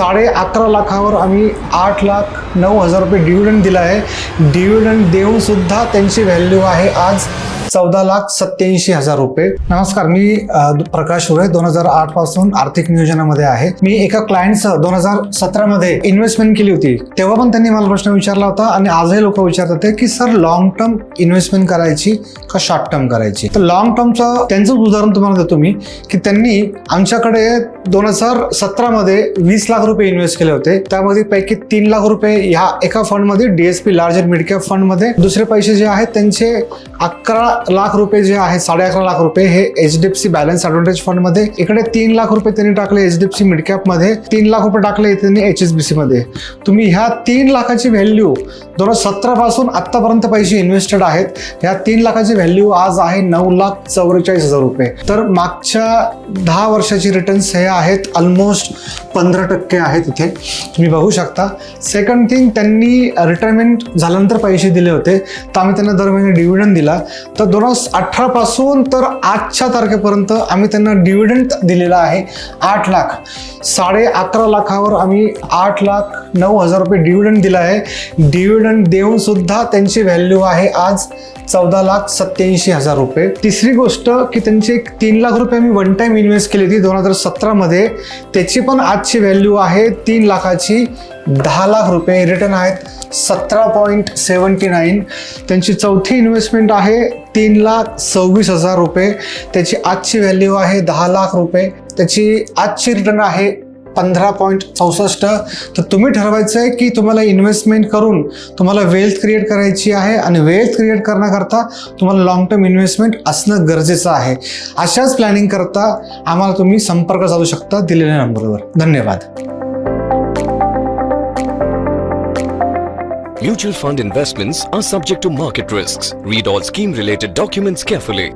साडे अकरा लाखावर आम्ही आठ लाख नऊ हजार रुपये डिव्हिडंड दिला आहे. डिव्हिडंड देऊनसुद्धा त्यांची व्हॅल्यू आहे. आज चौदा लाख सत्याऐंशी हजार रुपये. नमस्कार मी प्रकाश उरे दोन हजार आठपासून आर्थिक नियोजनामध्ये आहे. मी एका क्लायंटसह दोन हजार सतरामध्ये इन्व्हेस्टमेंट केली होती. तेव्हा पण त्यांनी मला प्रश्न विचारला होता आणि आजही लोक विचारत होते की सर लॉंग टर्म इन्व्हेस्टमेंट करायची का शॉर्ट टर्म करायची? तर लॉंग टर्मचं त्यांचं उदाहरण तुम्हाला देतो मी की त्यांनी आमच्याकडे दोन हजार सतरामध्ये वीस लाख रुपये इन्व्हेस्ट केले होते. त्यामध्ये पैकी तीन लाख रुपये ह्या एका फंडमध्ये DSP large and mid cap फंडमध्ये दुसरे पैसे जे आहेत त्यांचे अकरा लाख रुपये जे आहेत साडे अकरा लाख रुपये हे H D F C balance advantage फंडमध्ये इकडे तीन लाख रुपये त्यांनी टाकले एच डी एफ सी मिडकॅपमध्ये तीन लाख रुपये टाकले त्यांनी एच एस बी सी मध्ये. तुम्ही ह्या तीन लाखाची व्हॅल्यू दोन हजार सतरा पासून आतापर्यंत पैसे इन्व्हेस्टेड आहेत. ह्या तीन लाखाची व्हॅल्यू आज आहे नऊ लाख चौवेचाळीस हजार रुपये. तर मागच्या दहा वर्षाची रिटर्न्स हे आहेत ऑलमोस्ट पंधरा टक्के आहेत इथे. तुम्ही बघू शकता. सेकंड थिंग त्यांनी रिटायरमेंट झाल्यानंतर पैसे दिले होते. तर आम्ही त्यांना दर महिने डिव्हिडंड दिला. तर दोन हजार अठरा पासून तर आजच्या तारखेपर्यंत आम्ही त्यांना डिव्हिडंड दिलेला आहे आठ लाख. साडे अकरा लाखावर आम्ही आठ लाख नऊ हजार रुपये डिव्हिडंड दिला आहे. डिव्हिडंड देऊन सुद्धा त्यांची व्हॅल्यू आहे आज चौदा लाख सत्याऐंशी हजार रुपये. तिसरी गोष्ट की त्यांची एक तीन लाख रुपये मी वन टाईम इन्व्हेस्ट केली होती दोन हजार सतरामध्ये त्याची पण आजची व्हॅल्यू आहे तीन लाखाची दहा लाख रुपये. रिटर्न आहेत सतरा पॉईंट सेवन्टी नाईन त्यांची चौथी इन्व्हेस्टमेंट आहे तीन लाख सव्वीस हजार रुपये. त्याची आजची व्हॅल्यू आहे दहा लाख रुपये. त्याची आजची रिटर्न आहे पंधरा पॉईंट चौसष्ट तर तुम्ही ठरवायचं आहे की तुम्हाला इन्व्हेस्टमेंट करून तुम्हाला वेल्थ क्रिएट करायची आहे आणि वेल्थ क्रिएट करण्याकरता तुम्हाला लॉंग टर्म इन्व्हेस्टमेंट असणं गरजेचं आहे अशाच प्लॅनिंग करता आम्हाला तुम्ही संपर्क साधू शकता दिलेल्या नंबरवर धन्यवाद Mutual fund investments are subject to market risks. Read all scheme related documents carefully.